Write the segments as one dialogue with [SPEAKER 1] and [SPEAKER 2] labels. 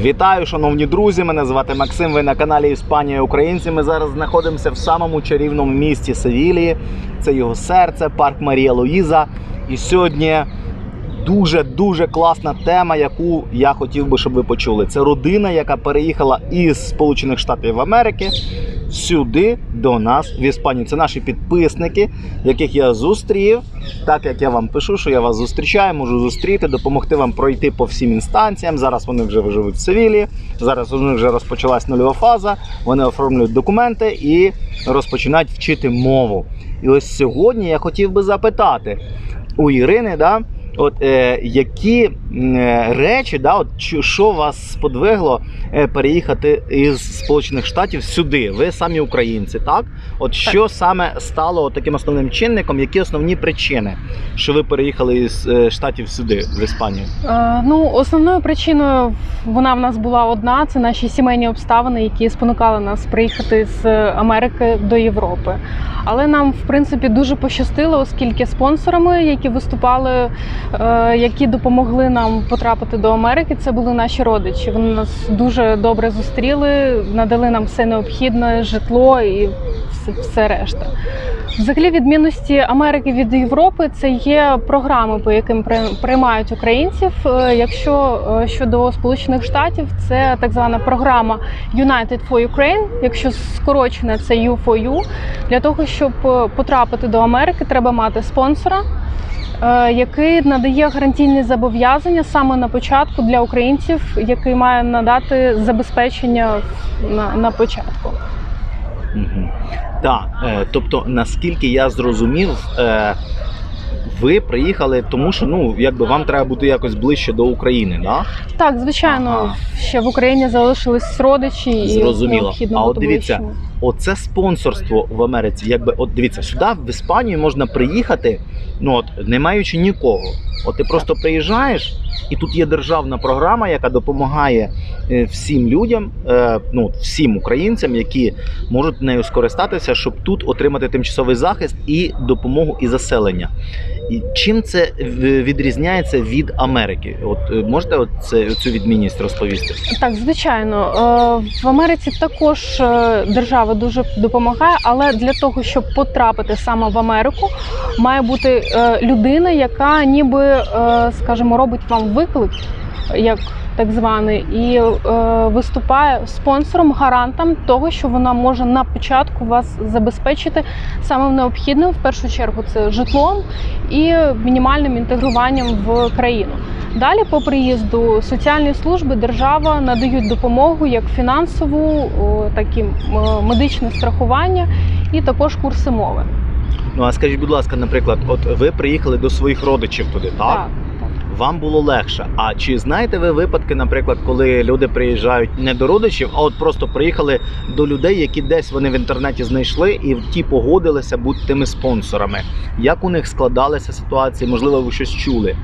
[SPEAKER 1] Вітаю, шановні друзі! Мене звати Максим. Ви на каналі Іспанія Українці. Ми зараз знаходимося в самому чарівному місті Севілії. Це його серце, парк Марія Луїза. І сьогодні дуже дуже класна тема, яку я хотів би, щоб ви почули. Це родина, яка переїхала із Сполучених Штатів Америки сюди до нас в Іспанію. Це наші підписники, яких я зустрів. Так як я вам пишу, що я вас зустрічаю, можу зустріти, допомогти вам пройти по всім інстанціям. Зараз вони вже живуть в Севілії. Зараз у них вже розпочалась нульова фаза. Вони оформлюють документи і розпочинають вчити мову. І ось сьогодні я хотів би запитати у Ірини, да, от е, які е, речі, да, от що- вас сподвигло е, переїхати із Сполучених Штатів сюди? Ви самі українці, так? От що саме стало от таким основним чинником? Які основні причини, що ви переїхали із е, штатів сюди, в Іспанію?
[SPEAKER 2] Е, Ну, основною причиною вона в нас була одна: це наші сімейні обставини, які спонукали нас приїхати з Америки до Європи. Але нам, в принципі, дуже пощастило, оскільки спонсорами, які виступали, які допомогли нам потрапити до Америки, це були наші родичі. Вони нас дуже добре зустріли, надали нам все необхідне, житло і все, все решта. Взагалі, відмінності Америки від Європи це є програми, по яким приймають українців. Е, Якщо е, щодо Сполучених Штатів, це так звана програма United for Ukraine, якщо скорочена, це U4U. Для того, щоб е, потрапити до Америки, треба мати спонсора. Е, Який надає гарантійні зобов'язання саме на початку для українців, який має надати забезпечення на, на початку.
[SPEAKER 1] Угу. Так, е, тобто, наскільки я зрозумів, е, ви приїхали, тому що ну, якби вам треба бути якось ближче до України, да?
[SPEAKER 2] Так, звичайно,
[SPEAKER 1] Ага.
[SPEAKER 2] ще в Україні залишились родичі і
[SPEAKER 1] Зрозуміло.
[SPEAKER 2] необхідно
[SPEAKER 1] А от дивіться,
[SPEAKER 2] ближчими.
[SPEAKER 1] Оце спонсорство в Америці. Якби от дивіться, сюди в Іспанію можна приїхати, ну от не маючи нікого. От ти просто приїжджаєш, і тут є державна програма, яка допомагає е, всім людям, е, ну всім українцям, які можуть нею скористатися, щоб тут отримати тимчасовий захист і допомогу і заселення. І чим це відрізняється від Америки? От е, можете от цю відмінність розповісти?
[SPEAKER 2] Так, звичайно, Е, в Америці також е, держава дуже допомагає, але для того, щоб потрапити саме в Америку, має бути е, людина, яка ніби, е, скажімо, робить вам виклик, як так званий, і е, виступає спонсором, гарантом того, що вона може на початку вас забезпечити самим необхідним, в першу чергу, це житлом і мінімальним інтегруванням в країну. Далі, по приїзду соціальні служби держава надають допомогу як фінансову, так і медичне страхування, і також курси мови.
[SPEAKER 1] Ну а скажіть, будь ласка, наприклад, от ви приїхали до своїх родичів туди, так?
[SPEAKER 2] так.
[SPEAKER 1] Вам було легше. А чи знаєте ви випадки, наприклад, коли люди приїжджають не до родичів, а от просто приїхали до людей, які десь вони в інтернеті знайшли і ті погодилися бути тими спонсорами? Як у них складалися ситуації? Можливо, ви щось чули?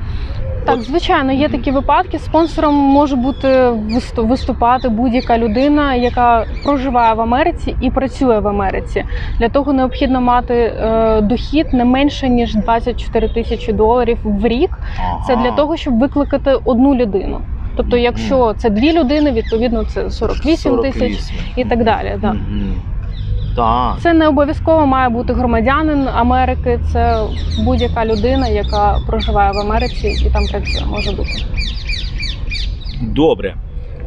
[SPEAKER 2] Так, звичайно, є такі випадки. Спонсором може бути висту- виступати будь-яка людина, яка проживає в Америці і працює в Америці. Для того необхідно мати е, дохід не менше ніж 24 тисячі доларів в рік. Це для того, щоб викликати одну людину. Тобто, якщо це дві людини, відповідно це 48 тисяч і так далі. Да.
[SPEAKER 1] Так.
[SPEAKER 2] Це не обов'язково має бути громадянин Америки, це будь-яка людина, яка проживає в Америці і там працює, може бути.
[SPEAKER 1] Добре.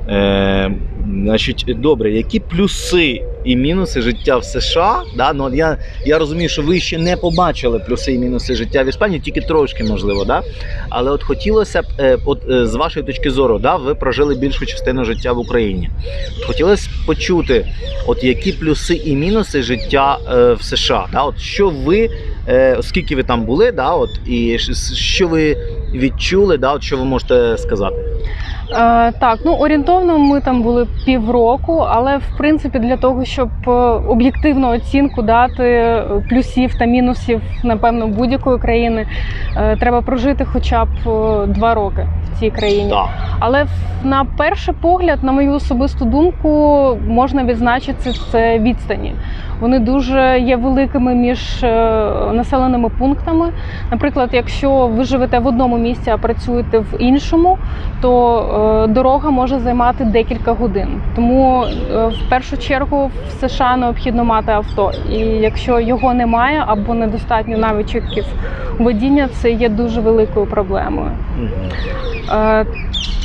[SPEAKER 1] Е, значить, добре, які плюси і мінуси життя в США? Да? Ну, я, я розумію, що ви ще не побачили плюси і мінуси життя в Іспанії, тільки трошки можливо. Да? Але от хотілося б, е, от, е, з вашої точки зору, да, ви прожили більшу частину життя в Україні. От хотілося б почути, от які плюси і мінуси життя е, в США. Да? От що ви, оскільки ви там були, да, от, і що ви відчули, да, от, що ви можете сказати?
[SPEAKER 2] Е, так, ну орієнтовно ми там були півроку, але в принципі для того, щоб е, об'єктивну оцінку дати е, плюсів та мінусів, напевно, будь-якої країни, е, треба прожити хоча б е, два роки в цій країні.
[SPEAKER 1] Так.
[SPEAKER 2] Але на перший погляд, на мою особисту думку, можна відзначити це відстані. Вони дуже є великими між е, населеними пунктами. Наприклад, якщо ви живете в одному місці, а працюєте в іншому, то е, дорога може займати декілька годин. Тому е, в першу чергу в США необхідно мати авто. І якщо його немає або недостатньо навичків водіння, це є дуже великою проблемою.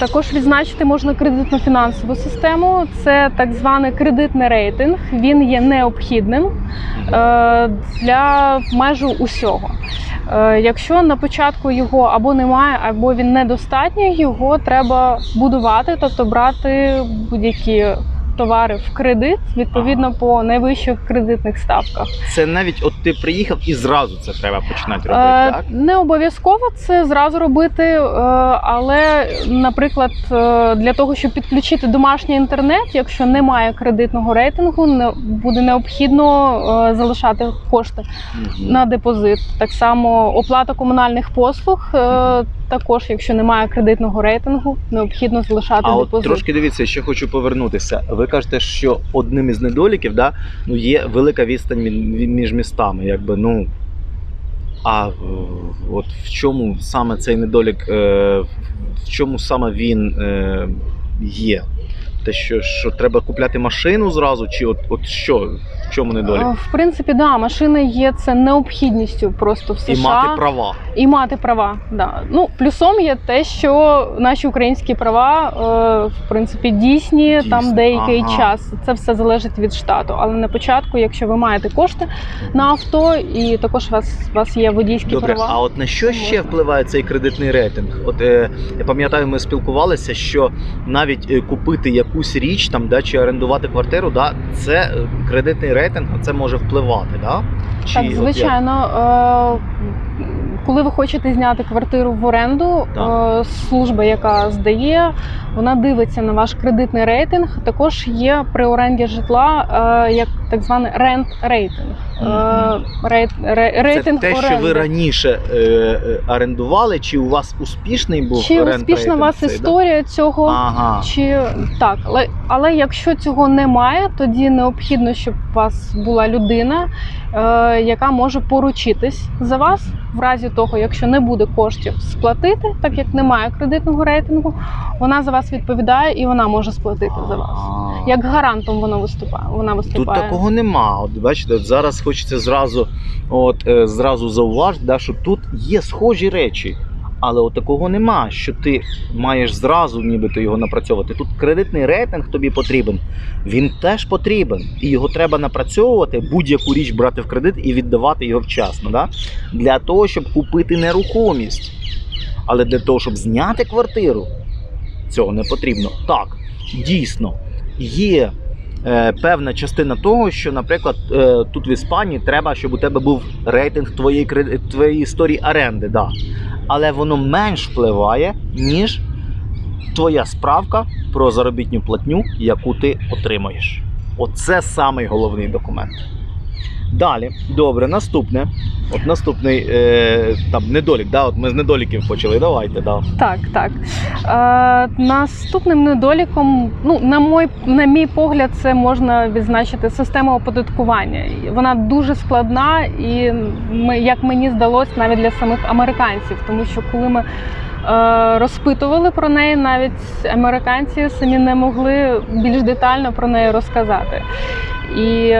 [SPEAKER 2] Також відзначити можна кредитно-фінансову систему. Це так званий кредитний рейтинг. Він є необхідним е, для майже усього. Е, Якщо на початку його або немає, або він недостатній, його треба будувати, тобто брати будь-які товари в кредит відповідно по найвищих кредитних ставках.
[SPEAKER 1] Це навіть от ти приїхав і зразу це треба починати робити,
[SPEAKER 2] Е,
[SPEAKER 1] так?
[SPEAKER 2] Не обов'язково це зразу робити, е, але, наприклад, е, для того, щоб підключити домашній інтернет, якщо немає кредитного рейтингу, не буде необхідно е, залишати кошти
[SPEAKER 1] Мгм.
[SPEAKER 2] на депозит. Так само оплата комунальних послуг. е, Також, якщо немає кредитного рейтингу, необхідно залишати
[SPEAKER 1] А от
[SPEAKER 2] депозит.
[SPEAKER 1] трошки дивіться, ще хочу повернутися. Ви кажете, що одним із недоліків да, ну, є велика відстань між містами. Якби, ну, а е, от в чому саме цей недолік, е, в чому саме він е, є? Те, що, що треба купляти машину зразу, чи от, от що? В чому недолік?
[SPEAKER 2] В принципі, да, машина є це необхідністю просто в США.
[SPEAKER 1] І мати права.
[SPEAKER 2] І мати права. Да. Ну, плюсом є те, що наші українські права е, в принципі дійсні,
[SPEAKER 1] Дійсні,
[SPEAKER 2] там деякий
[SPEAKER 1] ага.
[SPEAKER 2] час. Це все залежить від штату. Але на початку, якщо ви маєте кошти на авто, і також у вас, у вас є водійські
[SPEAKER 1] Добре,
[SPEAKER 2] права.
[SPEAKER 1] а от на що ще
[SPEAKER 2] можна.
[SPEAKER 1] впливає цей кредитний рейтинг? От е, я пам'ятаю, ми спілкувалися, що навіть е, купити якусь річ там, да, чи орендувати квартиру, да, це кредитний рейтинг, а це може впливати, да? Чи,
[SPEAKER 2] Так, звичайно, е, коли ви хочете зняти квартиру в оренду,
[SPEAKER 1] Так.
[SPEAKER 2] е, служба, яка здає, вона дивиться на ваш кредитний рейтинг. Також є при оренді житла е, як так званий рент рейтинг. Е,
[SPEAKER 1] Мгм.
[SPEAKER 2] рейт,
[SPEAKER 1] Це
[SPEAKER 2] рейтинг
[SPEAKER 1] те, що ви раніше орендували, чи у вас успішний був
[SPEAKER 2] Чи
[SPEAKER 1] рент
[SPEAKER 2] успішна у вас
[SPEAKER 1] цей, да?
[SPEAKER 2] історія цього?
[SPEAKER 1] Ага.
[SPEAKER 2] Чи так, але, але якщо цього немає, тоді необхідно, щоб у вас була людина, яка може поручитись за вас в разі того, якщо не буде коштів сплатити, так як немає кредитного рейтингу, вона за вас відповідає і вона може сплатити за вас. Як гарантом вона виступає. Вона
[SPEAKER 1] Тут такого нема. От бачите, от зараз хочеться зразу, от е, зразу зауважити, да, що тут є схожі речі. Але от такого нема, що ти маєш зразу нібито його напрацьовувати. Тут кредитний рейтинг тобі потрібен. Він теж потрібен. І його треба напрацьовувати, будь-яку річ брати в кредит і віддавати його вчасно. Да? Для того, щоб купити нерухомість. Але для того, щоб зняти квартиру, цього не потрібно. Так, дійсно, є певна частина того, що, наприклад, е, тут в Іспанії треба, щоб у тебе був рейтинг твоєї твоєї історії оренди. Да. Але воно менш впливає, ніж твоя справка про заробітну платню, яку ти отримуєш. Оце самий головний документ. Далі, добре, наступне. От наступний е, там недолік. Да? От ми з недоліків почали. Давайте, да.
[SPEAKER 2] Так, так. Е, наступним недоліком, ну на мой на мій погляд, це можна відзначити система оподаткування. Вона дуже складна, і ми, як мені здалось, навіть для самих американців, тому що коли ми е, розпитували про неї, навіть американці самі не могли більш детально про неї розказати. І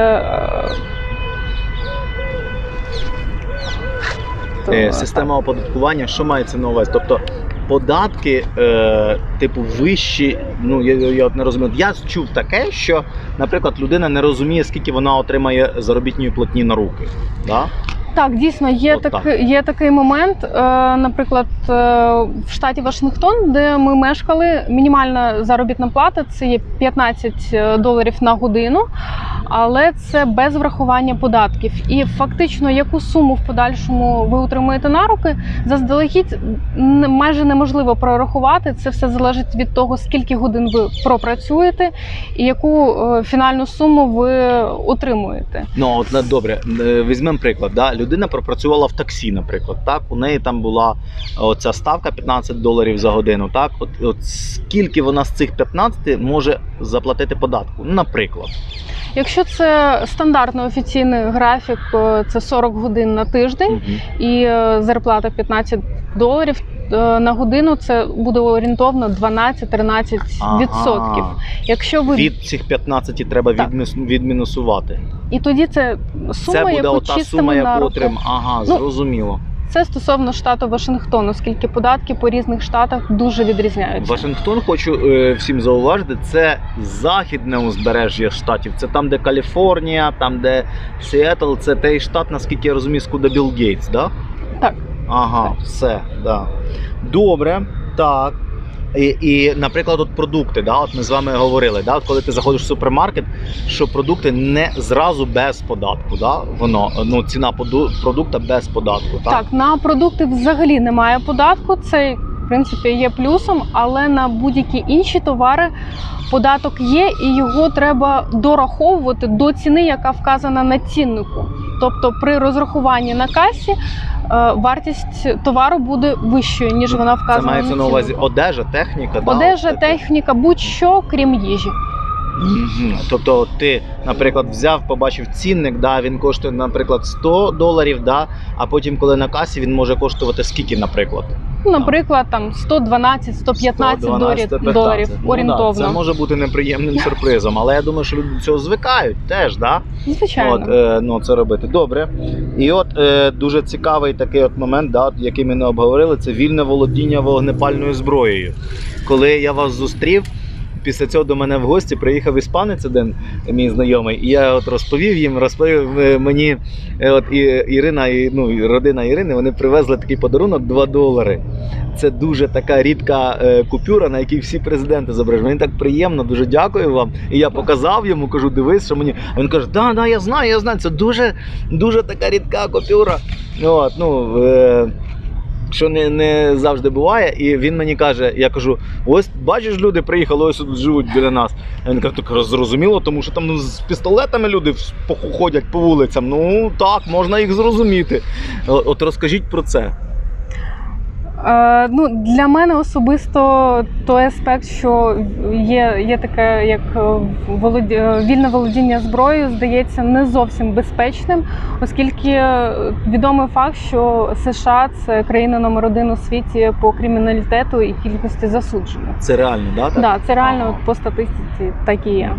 [SPEAKER 1] Система оподаткування, що мається на увазі? Тобто податки, е, типу, вищі. Ну я, я от не розумію. Я чув таке, що, наприклад, людина не розуміє, скільки вона отримає заробітної платні на руки. Да?
[SPEAKER 2] Так, дійсно, є,
[SPEAKER 1] От
[SPEAKER 2] так,
[SPEAKER 1] так.
[SPEAKER 2] є такий момент. Е, наприклад, е, в штаті Вашингтон, де ми мешкали, мінімальна заробітна плата це є 15 доларів на годину, але це без врахування податків. І фактично, яку суму в подальшому ви отримуєте на руки, заздалегідь майже неможливо прорахувати. Це все залежить від того, скільки годин ви пропрацюєте і яку е, фінальну суму ви отримуєте.
[SPEAKER 1] Ну от добре, е, візьмемо приклад. Да? Людина пропрацювала в таксі, наприклад. Так, у неї там була оця ставка 15 доларів за годину. Так, от, от скільки вона з цих 15 може заплатити податку? Наприклад.
[SPEAKER 2] Якщо це стандартний офіційний графік, е, це 40 годин на тиждень
[SPEAKER 1] угу.
[SPEAKER 2] і е, зарплата 15 доларів. Е, На годину це буде орієнтовно 12-13 відсотків.
[SPEAKER 1] Ага.
[SPEAKER 2] Якщо ви
[SPEAKER 1] Від цих 15 треба
[SPEAKER 2] Так.
[SPEAKER 1] відмінусувати.
[SPEAKER 2] і тоді це сума,
[SPEAKER 1] Це буде
[SPEAKER 2] яку
[SPEAKER 1] ота
[SPEAKER 2] чистимо
[SPEAKER 1] сума, яку отрим. Ага,
[SPEAKER 2] Ну,
[SPEAKER 1] зрозуміло.
[SPEAKER 2] Це стосовно штату Вашингтон, оскільки податки по різних штатах дуже відрізняються.
[SPEAKER 1] Вашингтон, хочу е, всім зауважити, це західне узбережжя штатів. Це там, де Каліфорнія, там, де Сіетл, це той штат, наскільки я розумію, скуда Білл Гейтс, да?
[SPEAKER 2] Так.
[SPEAKER 1] Ага, все, да. Добре, так. І, і, наприклад, от продукти, да, от ми з вами говорили, да, от коли ти заходиш в супермаркет, що продукти не зразу без податку, да, воно, ну, ціна продукта без податку. Так?
[SPEAKER 2] Так, на продукти взагалі немає податку. Це принципі є плюсом, але на будь-які інші товари податок є, і його треба дораховувати до ціни, яка вказана на ціннику. Тобто при розрахуванні на касі е, вартість товару буде вищою, ніж вона вказана.
[SPEAKER 1] Це мається на увазі одежа, техніка,
[SPEAKER 2] Одежа, техніка, будь-що, крім їжі.
[SPEAKER 1] Тобто ти, наприклад, взяв, побачив цінник, да, він коштує, наприклад, 100 доларів, да, а потім, коли на касі, він може коштувати скільки, наприклад?
[SPEAKER 2] Ну, наприклад, там 112, 115 доларів,
[SPEAKER 1] 115.
[SPEAKER 2] доларів
[SPEAKER 1] Ну,
[SPEAKER 2] орієнтовно.
[SPEAKER 1] Да, це може бути неприємним сюрпризом, але я думаю, що люди до цього звикають теж, да?
[SPEAKER 2] Звичайно.
[SPEAKER 1] От, е, ну, це робити. Добре. І от е, дуже цікавий такий от момент, да, от, який ми не обговорили, це вільне володіння вогнепальною зброєю. Коли я вас зустрів, після цього до мене в гості приїхав іспанець один, мій знайомий, і я от розповів їм, розповів е, мені е, от, і, Ірина, і, ну, родина Ірини, вони привезли такий подарунок 2 долари. Це дуже така рідка е, купюра, на якій всі президенти зображені. Мені так приємно, дуже дякую вам. І я показав йому, кажу, дивись, що мені. А він каже, да, да, я знаю, я знаю. Це дуже, дуже така рідка купюра. От, ну, е, що не, не завжди буває. І він мені каже: я кажу: ось бачиш, люди приїхали, ось тут живуть біля нас. А він каже, так зрозуміло, тому що там ну, з пістолетами люди ходять по вулицям. Ну так, можна їх зрозуміти. От, розкажіть про це.
[SPEAKER 2] Е, ну, для мене особисто той аспект, що є, є таке, як е, володі... е, вільне володіння зброєю, здається не зовсім безпечним, оскільки відомий факт, що США це країна номер один у світі по криміналітету і кількості засуджених.
[SPEAKER 1] Це реально, да?
[SPEAKER 2] Так,
[SPEAKER 1] так?
[SPEAKER 2] да, це реально
[SPEAKER 1] Ага.
[SPEAKER 2] по статистиці так і є.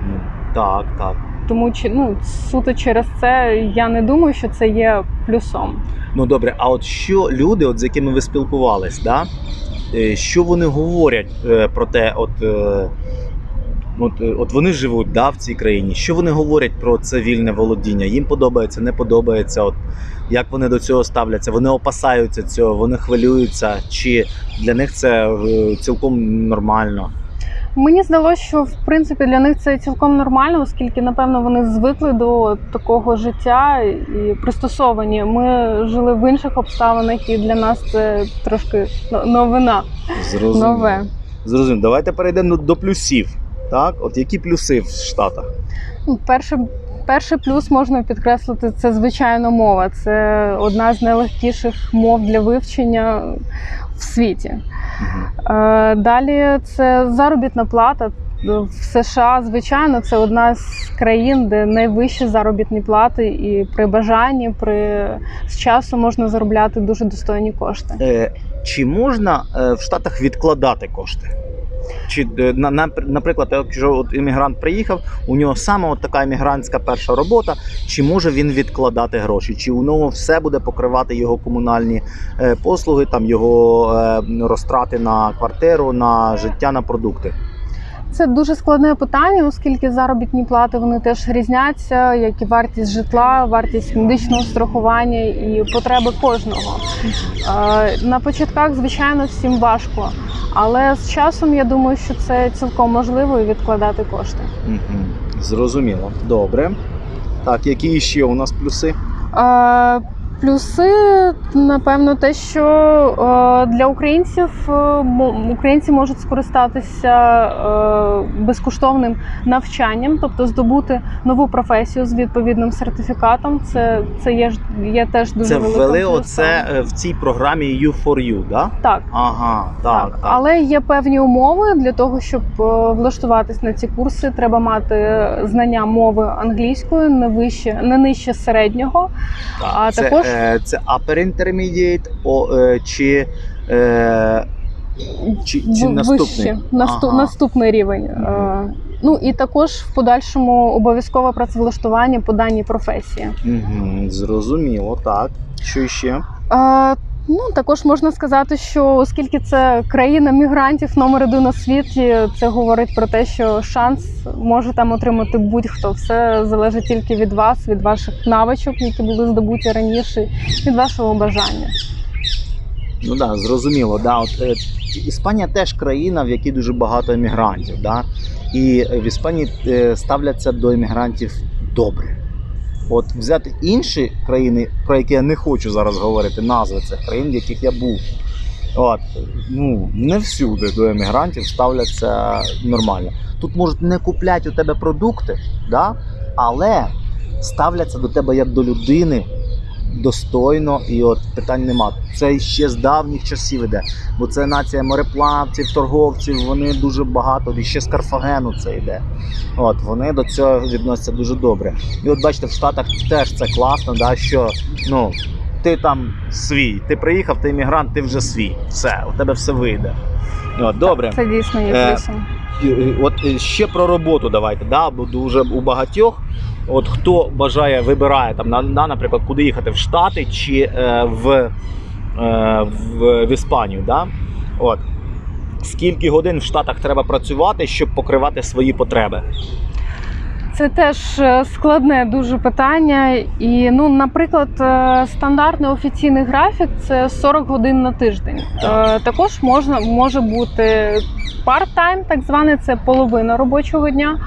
[SPEAKER 1] Так, так.
[SPEAKER 2] Тому ну суто через це я не думаю, що це є плюсом.
[SPEAKER 1] Ну добре, а от що люди, от з якими ви спілкувались, да? е, що вони говорять е, про те, от, е, от, от вони живуть да, в цій країні, що вони говорять про це вільне володіння? Їм подобається, не подобається, от, як вони до цього ставляться? Вони опасаються цього, вони хвилюються, чи для них це цілком нормально?
[SPEAKER 2] Мені здалося, що в принципі для них це цілком нормально, оскільки напевно вони звикли до такого життя і пристосовані. Ми жили в інших обставинах, і для нас це трошки новина.
[SPEAKER 1] Зрозуміло.
[SPEAKER 2] Нове.
[SPEAKER 1] Зрозуміло. Давайте перейдемо до плюсів. Так, от які плюси в Штатах?
[SPEAKER 2] Ну, Перший, перший плюс можна підкреслити це звичайно мова. Це одна з найлегкіших мов для вивчення в світі. Е, Далі це заробітна плата. В США, звичайно, це одна з країн, де найвищі заробітні плати, і при бажанні, при з часу можна заробляти дуже достойні кошти.
[SPEAKER 1] Е, чи можна е, в Штатах відкладати кошти? Чи е, на, на, наприклад, якщо от іммігрант приїхав, у нього саме от така іммігрантська перша робота, чи може він відкладати гроші? Чи у нього все буде покривати його комунальні е, послуги, там його е, розтрати на квартиру, на життя, на продукти?
[SPEAKER 2] Це дуже складне питання, оскільки заробітні плати вони теж різняться, як і вартість житла, вартість медичного страхування і потреби кожного. На початках, звичайно, всім важко, але з часом я думаю, що це цілком можливо і відкладати кошти.
[SPEAKER 1] Угу. Зрозуміло. Добре. Так, які ще у нас плюси?
[SPEAKER 2] Е, Плюси, напевно, те, що е, для українців е, українці можуть скористатися е, безкоштовним навчанням, тобто здобути нову професію з відповідним сертифікатом. Це, це є, є теж дуже
[SPEAKER 1] Це ввели оце в цій програмі U4U, да?
[SPEAKER 2] Так.
[SPEAKER 1] Ага, так, так.
[SPEAKER 2] Але є певні умови для того, щоб влаштуватись на ці курси. Треба мати знання мови англійської не вище, не нижче середнього.
[SPEAKER 1] Так,
[SPEAKER 2] А
[SPEAKER 1] це,
[SPEAKER 2] також-
[SPEAKER 1] це upper intermediate о, е, чи, е, чи, чи наступний?
[SPEAKER 2] Вище, наступ,
[SPEAKER 1] Ага.
[SPEAKER 2] наступний рівень. Е, Ну і також в подальшому обов'язкове працевлаштування по даній професії.
[SPEAKER 1] Угу, зрозуміло, так. Що ще?
[SPEAKER 2] Ну, також можна сказати, що оскільки це країна мігрантів номер один у світі, це говорить про те, що шанс може там отримати будь-хто. Все залежить тільки від вас, від ваших навичок, які були здобуті раніше, від вашого бажання.
[SPEAKER 1] Ну да, зрозуміло. Да. От, е, Іспанія теж країна, в якій дуже багато емігрантів. Да? І в Іспанії е, ставляться до емігрантів добре. От взяти інші країни, про які я не хочу зараз говорити, назви цих країн, в яких я був. От, ну, не всюди до емігрантів ставляться нормально. Тут можуть не купляти у тебе продукти, да? але ставляться до тебе як до людини достойно, і от питань нема. Це ще з давніх часів іде, бо це нація мореплавців, торговців. Вони дуже багато, і ще з Карфагену це йде. От вони до цього відносяться дуже добре. І от бачите, в Штатах теж це класно, да, що ну. Ти там свій, ти приїхав, ти іммігрант, ти вже свій. Все, у тебе все вийде. От, добре.
[SPEAKER 2] Це дійсно є
[SPEAKER 1] Е,
[SPEAKER 2] плюсом.
[SPEAKER 1] От е, ще про роботу давайте. Да? Бо дуже у багатьох. От хто бажає, вибирає там, на, на, наприклад, куди їхати в Штати чи е, в, е, в, в Іспанію. Да? От. Скільки годин в Штатах треба працювати, щоб покривати свої потреби?
[SPEAKER 2] Це теж е, складне дуже питання. І, ну, наприклад, е, стандартний офіційний графік це 40 годин на тиждень. Е, Також можна може бути part-time, так званий, це половина робочого дня.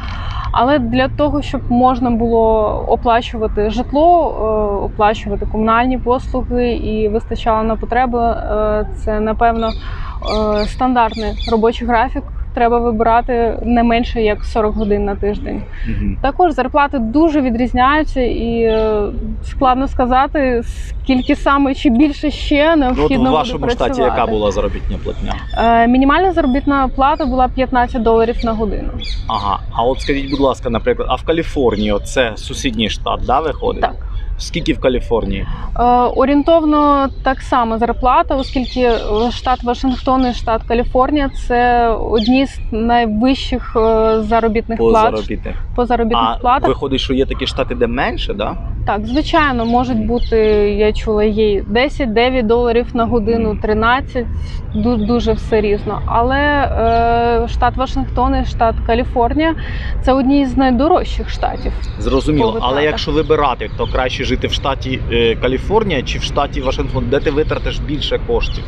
[SPEAKER 2] Але для того, щоб можна було оплачувати житло, е, оплачувати комунальні послуги і вистачало на потреби, е, це напевно е, стандартний робочий графік. Треба вибирати не менше як 40 годин на тиждень.
[SPEAKER 1] Угу.
[SPEAKER 2] Також зарплати дуже відрізняються, і е, складно сказати, скільки саме чи більше ще
[SPEAKER 1] Ну, от в вашому
[SPEAKER 2] буде
[SPEAKER 1] штаті яка була заробітня платня?
[SPEAKER 2] Е, Мінімальна заробітна плата була 15 доларів на годину.
[SPEAKER 1] Ага. А от скажіть, будь ласка, наприклад, а в Каліфорнії це сусідній штат, да, виходить?
[SPEAKER 2] Так.
[SPEAKER 1] Скільки в Каліфорнії?
[SPEAKER 2] Е, Орієнтовно так само зарплата, оскільки штат Вашингтон і штат Каліфорнія це одні з найвищих е, заробітних
[SPEAKER 1] По
[SPEAKER 2] плат
[SPEAKER 1] заробітних?
[SPEAKER 2] по заробітних
[SPEAKER 1] А
[SPEAKER 2] платах.
[SPEAKER 1] виходить, що є такі штати, де менше, да?
[SPEAKER 2] Так, звичайно, можуть бути, я чула, є 10-9 доларів на годину, 13, дуже все різно. Але е, штат Вашингтон і штат Каліфорнія це одні з найдорожчих штатів.
[SPEAKER 1] Зрозуміло, але якщо вибирати, то краще жити в штаті е, Каліфорнія чи в штаті Вашингтон, де ти витратиш більше коштів?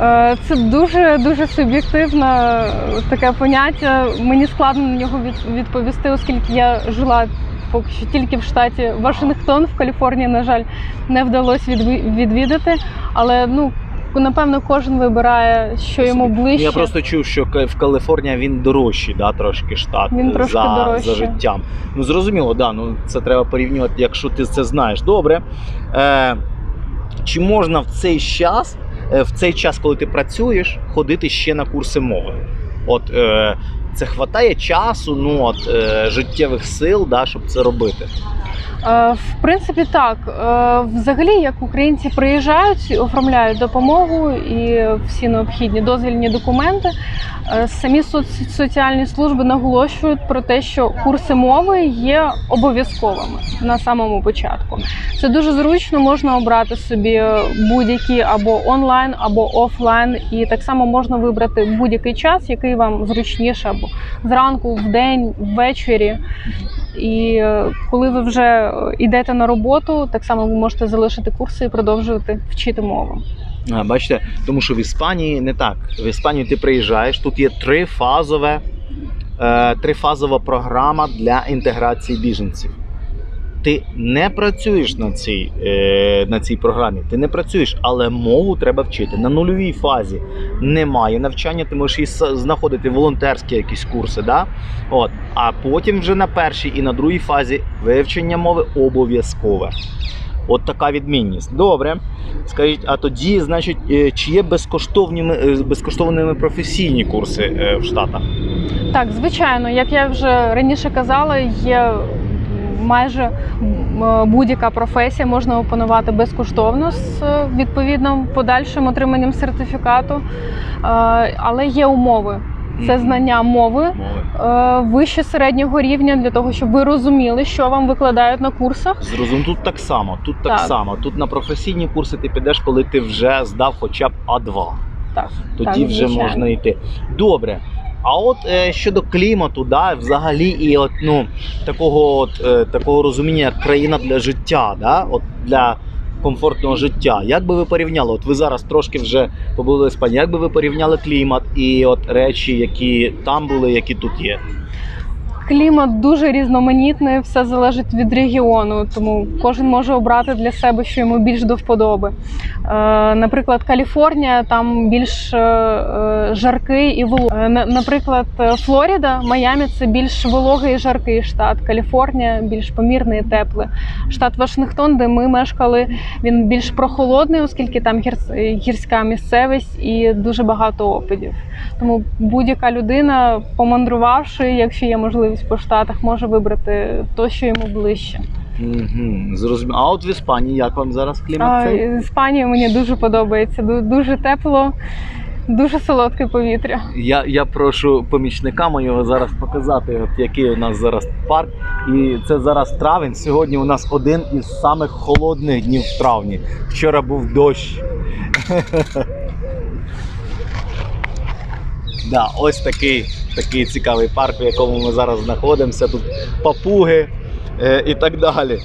[SPEAKER 2] Е, це дуже дуже суб'єктивне е, таке поняття. Мені складно на нього відповісти, оскільки я жила. Поки що тільки в штаті Вашингтон, в Каліфорнії, на жаль, не вдалося відвідати. Але ну напевно кожен вибирає, що йому ближче.
[SPEAKER 1] Я просто чув, що в Каліфорнія він дорожчий, да, трошки штат
[SPEAKER 2] Він трошки
[SPEAKER 1] за,
[SPEAKER 2] дорожчий.
[SPEAKER 1] за життям. Ну зрозуміло, да, ну це треба порівнювати, якщо ти це знаєш. Добре. Е, чи можна в цей час, е, в цей час, коли ти працюєш, ходити ще на курси мови? От е, це хватає часу, ну от е, життєвих сил, да, щоб це робити.
[SPEAKER 2] Е, В принципі, так. Е, Взагалі, як українці приїжджають, оформляють допомогу і всі необхідні дозвільні документи. е, Самі соц- соціальні служби наголошують про те, що курси мови є обов'язковими на самому початку. Це дуже зручно, можна обрати собі будь-які або онлайн, або офлайн, і так само можна вибрати будь-який час, який вам зручніше, або зранку, вдень, ввечері. І коли ви вже йдете на роботу, так само ви можете залишити курси і продовжувати вчити мову.
[SPEAKER 1] А, бачите, тому що в Іспанії не так. В Іспанію ти приїжджаєш, тут є трифазове, е, трифазова програма для інтеграції біженців. Ти не працюєш на цій, е, на цій програмі, ти не працюєш, але мову треба вчити. На нульовій фазі немає навчання, ти можеш і знаходити волонтерські якісь курси. Да? От. А потім вже на першій і на другій фазі вивчення мови обов'язкове. От така відмінність. Добре. Скажіть, а тоді, значить, е, чи є безкоштовними, е, безкоштовними професійні курси е, в Штатах?
[SPEAKER 2] Так, звичайно, як я вже раніше казала, є майже будь-яка професія можна опанувати безкоштовно з е, відповідним подальшим отриманням сертифікату, Е, але є умови. Це знання мови е, вище середнього рівня для того, щоб ви розуміли, що вам викладають на курсах.
[SPEAKER 1] Зрозум, тут так само. Тут так,
[SPEAKER 2] Так.
[SPEAKER 1] само. Тут на професійні курси ти підеш, коли ти вже здав хоча б А2.
[SPEAKER 2] Так,
[SPEAKER 1] Тоді
[SPEAKER 2] так,
[SPEAKER 1] вже можна йти. Добре. А от е, щодо клімату, да, взагалі, і от, ну, такого, от, е, такого розуміння, як країна для життя, да, от для комфортного життя. Як би ви порівняли? От ви зараз трошки вже побули в Іспанії, як би ви порівняли клімат і от речі, які там були, які тут є?
[SPEAKER 2] Клімат дуже різноманітний, все залежить від регіону, тому кожен може обрати для себе, що йому більш до вподоби. Е, наприклад, Каліфорнія там більш е, е, жаркий і вологий. Наприклад, Флоріда, Майамі це більш вологий і жаркий штат. Каліфорнія більш помірний і теплий. Штат Вашингтон, де ми мешкали, він більш прохолодний, оскільки там гірс- гірська місцевість і дуже багато опадів. Тому будь-яка людина, помандрувавши, якщо є можливість по штатах, може вибрати то, що йому ближче.
[SPEAKER 1] Угу, зрозуміло. А от в Іспанії як вам зараз клімат?
[SPEAKER 2] А,
[SPEAKER 1] цей?
[SPEAKER 2] Іспанія мені дуже подобається. Дуже тепло, дуже солодке повітря.
[SPEAKER 1] Я, я прошу помічника моєго зараз показати, от який у нас зараз парк. І це зараз травень. Сьогодні у нас один із самих холодних днів в травні. Вчора був дощ. Да, ось такий, такий цікавий парк, в якому ми зараз знаходимося. Тут папуги е, і так далі.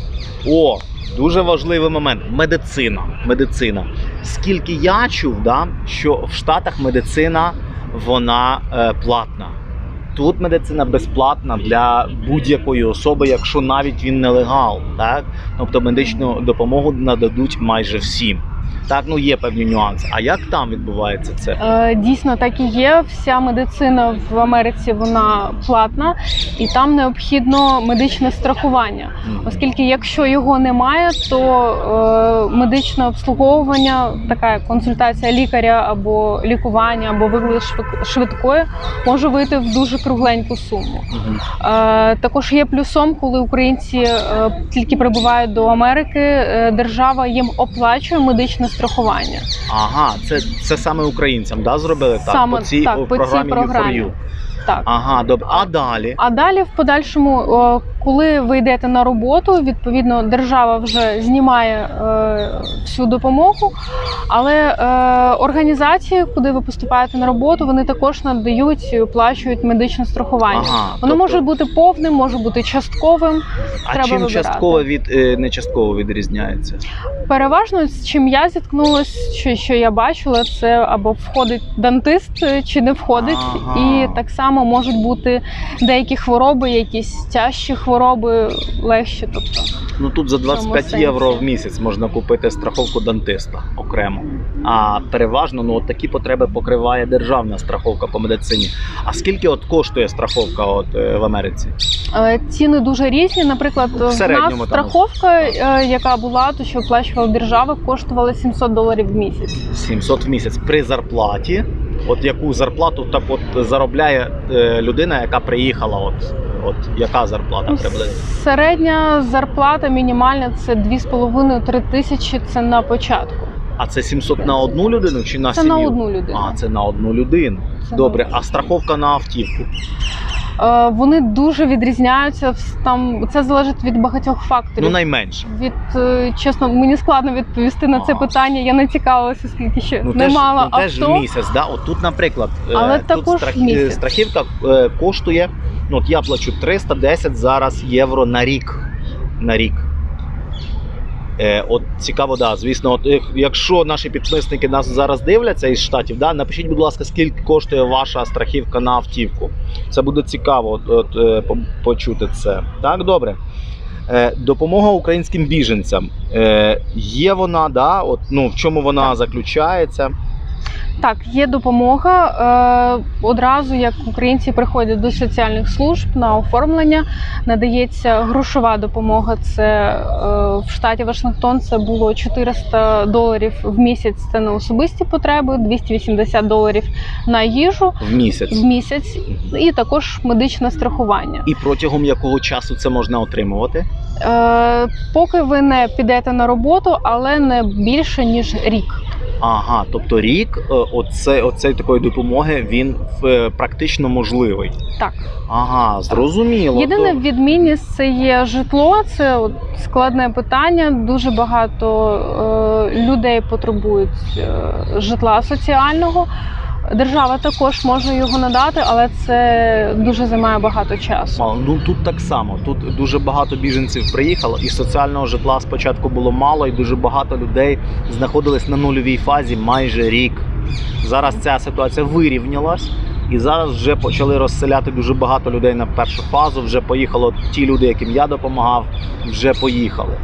[SPEAKER 1] О, дуже важливий момент медицина. Медицина. Скільки я чув, да, що в Штатах медицина вона е, платна. Тут медицина безплатна для будь-якої особи, якщо навіть він нелегал. Так? Тобто медичну допомогу нададуть майже всім. Так, ну є певні нюанси. А як там відбувається це?
[SPEAKER 2] Е, Дійсно, так і є. Вся медицина в Америці вона платна, і там необхідно медичне страхування. Оскільки, якщо його немає, то е, медичне обслуговування, така консультація лікаря або лікування, або виклик швид- швидкої може вийти в дуже кругленьку суму. Е, також є плюсом, коли українці е, тільки прибувають до Америки, е, держава їм оплачує медичне страхування.
[SPEAKER 1] Ага, це, це саме українцям да, зробили так?
[SPEAKER 2] Саме
[SPEAKER 1] по цій,
[SPEAKER 2] так, по цій
[SPEAKER 1] програмі
[SPEAKER 2] програмі. Так.
[SPEAKER 1] Ага, добре. А далі?
[SPEAKER 2] А далі, в подальшому, о, коли ви йдете на роботу, відповідно, держава вже знімає е, всю допомогу, але е, організації, куди ви поступаєте на роботу, вони також надають і оплачують медичне страхування.
[SPEAKER 1] Ага,
[SPEAKER 2] Воно
[SPEAKER 1] тобто-
[SPEAKER 2] може бути повним, може бути частковим.
[SPEAKER 1] А
[SPEAKER 2] треба
[SPEAKER 1] чим
[SPEAKER 2] вибирати.
[SPEAKER 1] частково від е, не частково відрізняється?
[SPEAKER 2] Переважно з чим я зіткнулася, що, що я бачила, це або входить дантист, е, чи не входить,
[SPEAKER 1] Ага.
[SPEAKER 2] і так само можуть бути деякі хвороби, якісь тяжчі хвороби, легші. Тобто
[SPEAKER 1] Ну тут за 25
[SPEAKER 2] сенсі.
[SPEAKER 1] євро в місяць можна купити страховку дантиста окремо. А переважно ну от такі потреби покриває державна страховка по медицині. А скільки от коштує страховка от е, в Америці?
[SPEAKER 2] е, ціни дуже різні. Наприклад,
[SPEAKER 1] в
[SPEAKER 2] в нас
[SPEAKER 1] там.
[SPEAKER 2] страховка, е, яка була, то що оплачувала держава, коштувала 700 доларів в місяць.
[SPEAKER 1] 700 в місяць при зарплаті. От яку зарплату так от заробляє людина, яка приїхала, от, от яка зарплата
[SPEAKER 2] Ну,
[SPEAKER 1] приблизно?
[SPEAKER 2] Середня зарплата мінімальна це 2,5-3 тисячі. Це на початку.
[SPEAKER 1] А це 700 на одну людину чи на
[SPEAKER 2] Це
[SPEAKER 1] сім'ю?
[SPEAKER 2] на одну людину.
[SPEAKER 1] А, це на одну людину.
[SPEAKER 2] Це
[SPEAKER 1] Добре, а страховка на автівку?
[SPEAKER 2] Е, Вони дуже відрізняються. Там це залежить від багатьох факторів.
[SPEAKER 1] Ну найменше.
[SPEAKER 2] Від е, чесно, мені складно відповісти на це
[SPEAKER 1] а,
[SPEAKER 2] питання. Я не цікавилася, скільки ще
[SPEAKER 1] Ну,
[SPEAKER 2] не мала
[SPEAKER 1] ну, теж
[SPEAKER 2] авто.
[SPEAKER 1] місяць, да? От тут, наприклад, е,
[SPEAKER 2] Але
[SPEAKER 1] тут
[SPEAKER 2] також страх... місяць.
[SPEAKER 1] страхівка коштує, ну от я плачу 310 зараз євро на рік. На рік. Е, от цікаво, да, звісно, от, якщо наші підписники нас зараз дивляться із штатів, да, напишіть, будь ласка, скільки коштує ваша страхівка на автівку. Це буде цікаво от, от, е, почути це. Так, добре. Е, допомога українським біженцям. Е, є вона, да? От, ну, в чому вона заключається?
[SPEAKER 2] Так, є допомога. Е, одразу як українці приходять до соціальних служб на оформлення, надається грошова допомога. Це е, в штаті Вашингтон це було 400 доларів в місяць. Це на особисті потреби, 280 доларів на їжу
[SPEAKER 1] В місяць.
[SPEAKER 2] в місяць, і також медичне страхування.
[SPEAKER 1] І протягом якого часу це можна отримувати?
[SPEAKER 2] Е, поки ви не підете на роботу, але не більше ніж рік.
[SPEAKER 1] Ага, тобто рік оце, оце, оцей такої допомоги він е, практично можливий.
[SPEAKER 2] Так.
[SPEAKER 1] Ага, зрозуміло.
[SPEAKER 2] Єдина відмінність це є житло. Це от складне питання. Дуже багато е, людей потребують е, житла соціального. Держава також може його надати, але це дуже займає багато часу.
[SPEAKER 1] Мало. Ну тут так само. Тут дуже багато біженців приїхало, і соціального житла спочатку було мало, і дуже багато людей знаходились на нульовій фазі майже рік. Зараз ця ситуація вирівнялась, і зараз вже почали розселяти дуже багато людей на першу фазу. Вже поїхало ті люди, яким я допомагав, вже поїхали.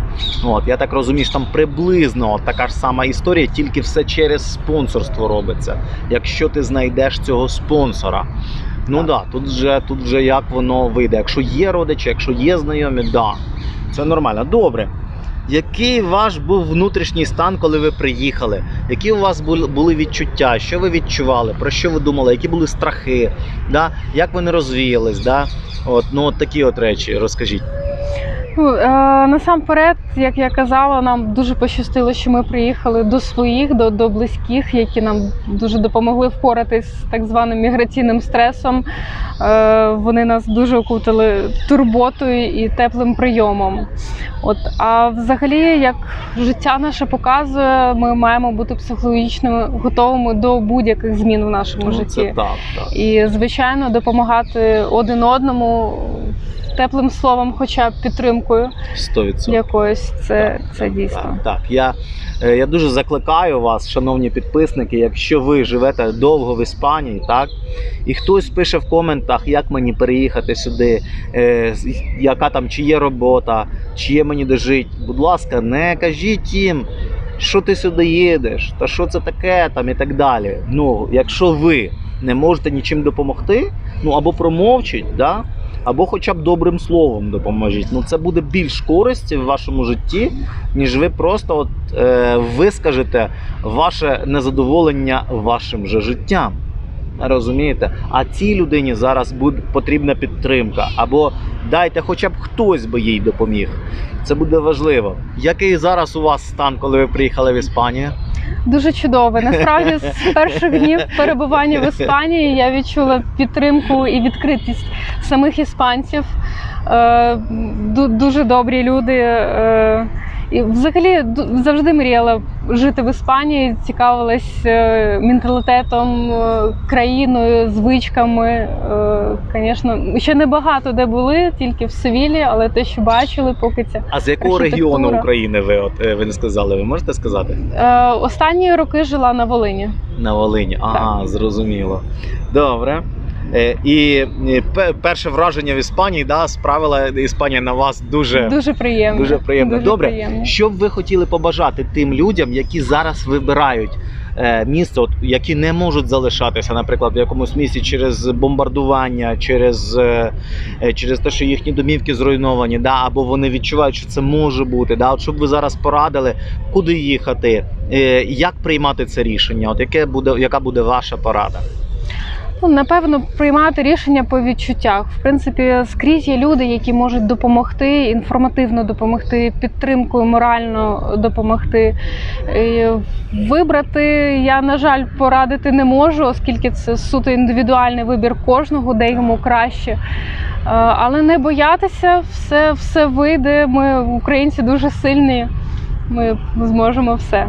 [SPEAKER 1] От я так розумію, що там приблизно така ж сама історія, тільки все через спонсорство робиться. Якщо ти знайдеш цього спонсора. Ну так, да, тут вже тут вже як воно вийде. Якщо є родичі, якщо є знайомі, да, це нормально. Добре. Який ваш був внутрішній стан, коли ви приїхали? Які у вас були, відчуття? Що ви відчували? Про що ви думали? Які були страхи? Да? Як ви не розвіялись? Да? От, ну, от такі от речі, розкажіть.
[SPEAKER 2] Ну, е, насамперед, як я казала, нам дуже пощастило, що ми приїхали до своїх, до, до близьких, які нам дуже допомогли впоратись з так званим міграційним стресом. Е, вони нас дуже окутали турботою і теплим прийомом. От, а взагалі, як життя наше показує, ми маємо бути психологічно готовими до будь-яких змін в нашому
[SPEAKER 1] Ну,
[SPEAKER 2] житті.
[SPEAKER 1] це так, так.
[SPEAKER 2] І, звичайно, допомагати один одному теплим словом, хоча б підтримкою
[SPEAKER 1] 100%.
[SPEAKER 2] якоюсь, це,
[SPEAKER 1] Так,
[SPEAKER 2] це
[SPEAKER 1] так,
[SPEAKER 2] дійсно.
[SPEAKER 1] Так, так. Я, е, я дуже закликаю вас, шановні підписники, якщо ви живете довго в Іспанії, так, і хтось пише в коментах, як мені переїхати сюди, е, яка там, чи є робота, чи є мені де жити. Будь ласка, не кажіть їм, що ти сюди їдеш, та що це таке там і так далі. Ну, якщо ви не можете нічим допомогти, ну або промовчіть, да? Або хоча б добрим словом допоможіть. Ну це буде більш користі в вашому житті, ніж ви просто от, е, вискажете ваше незадоволення вашим же життям. Розумієте? А цій людині зараз буде потрібна підтримка. Або дайте, хоча б хтось би їй допоміг. Це буде важливо. Який зараз у вас стан, коли ви приїхали в Іспанію?
[SPEAKER 2] Дуже чудово. Насправді, з перших днів перебування в Іспанії я відчула підтримку і відкритість самих іспанців. Е, Дуже добрі люди. Е, І взагалі завжди мріяла жити в Іспанії, цікавилась е, менталітетом, е, країною, звичками. Звісно, ще не багато де були, тільки в Севілі, але те, що бачили, поки це
[SPEAKER 1] А з якого регіону України ви от е, ви не сказали? Ви можете сказати?
[SPEAKER 2] Е, останні роки жила на Волині.
[SPEAKER 1] На Волині. Ага, зрозуміло. Добре. Е, І е, перше враження в Іспанії, да, справила Іспанія на вас дуже,
[SPEAKER 2] Дуже приємно.
[SPEAKER 1] дуже приємно.
[SPEAKER 2] Дуже
[SPEAKER 1] Добре,
[SPEAKER 2] приємно.
[SPEAKER 1] що б ви хотіли побажати тим людям, які зараз вибирають е, місце, от, які не можуть залишатися, наприклад, в якомусь місці через бомбардування, через, через те, що їхні домівки зруйновані, да, або вони відчувають, що це може бути. Да, от щоб ви зараз порадили, куди їхати, як приймати це рішення? От яке буде, яка буде ваша порада?
[SPEAKER 2] Ну, напевно, приймати рішення по відчуттях. В принципі, скрізь є люди, які можуть допомогти, інформативно допомогти, підтримкою морально допомогти. І Вибрати я, на жаль, порадити не можу, оскільки це суто індивідуальний вибір кожного, де йому краще. Е, Але не боятися, все, все вийде. Ми, українці, дуже сильні. Ми зможемо все.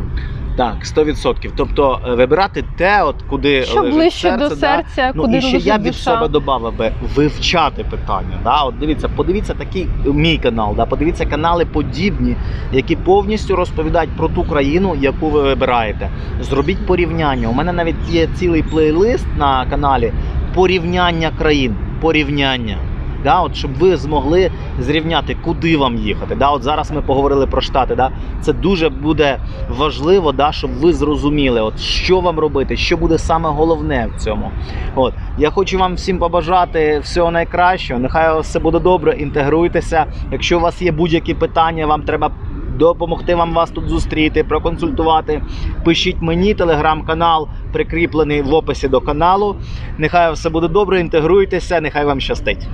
[SPEAKER 1] Так, 100%. Тобто е, вибирати те, от куди
[SPEAKER 2] Що
[SPEAKER 1] лежить
[SPEAKER 2] ближче
[SPEAKER 1] серце,
[SPEAKER 2] до
[SPEAKER 1] да?
[SPEAKER 2] серця,
[SPEAKER 1] Ну
[SPEAKER 2] куди
[SPEAKER 1] і ще я від
[SPEAKER 2] душа.
[SPEAKER 1] себе додав би вивчати питання. Да? От дивіться, подивіться такий мій канал, да? подивіться канали подібні, які повністю розповідають про ту країну, яку ви вибираєте. Зробіть порівняння. У мене навіть є цілий плейлист на каналі порівняння країн. Порівняння. Да? От, щоб ви змогли зрівняти, куди вам їхати. Да? От зараз ми поговорили про штати. Да? Це дуже буде важливо, да? щоб ви зрозуміли, от, що вам робити, що буде саме головне в цьому. От. Я хочу вам всім побажати всього найкращого. Нехай все буде добре, інтегруйтеся. Якщо у вас є будь-які питання, вам треба допомогти вам вас тут зустріти, проконсультувати. Пишіть мені, телеграм-канал прикріплений в описі до каналу. Нехай все буде добре, інтегруйтеся, нехай вам щастить.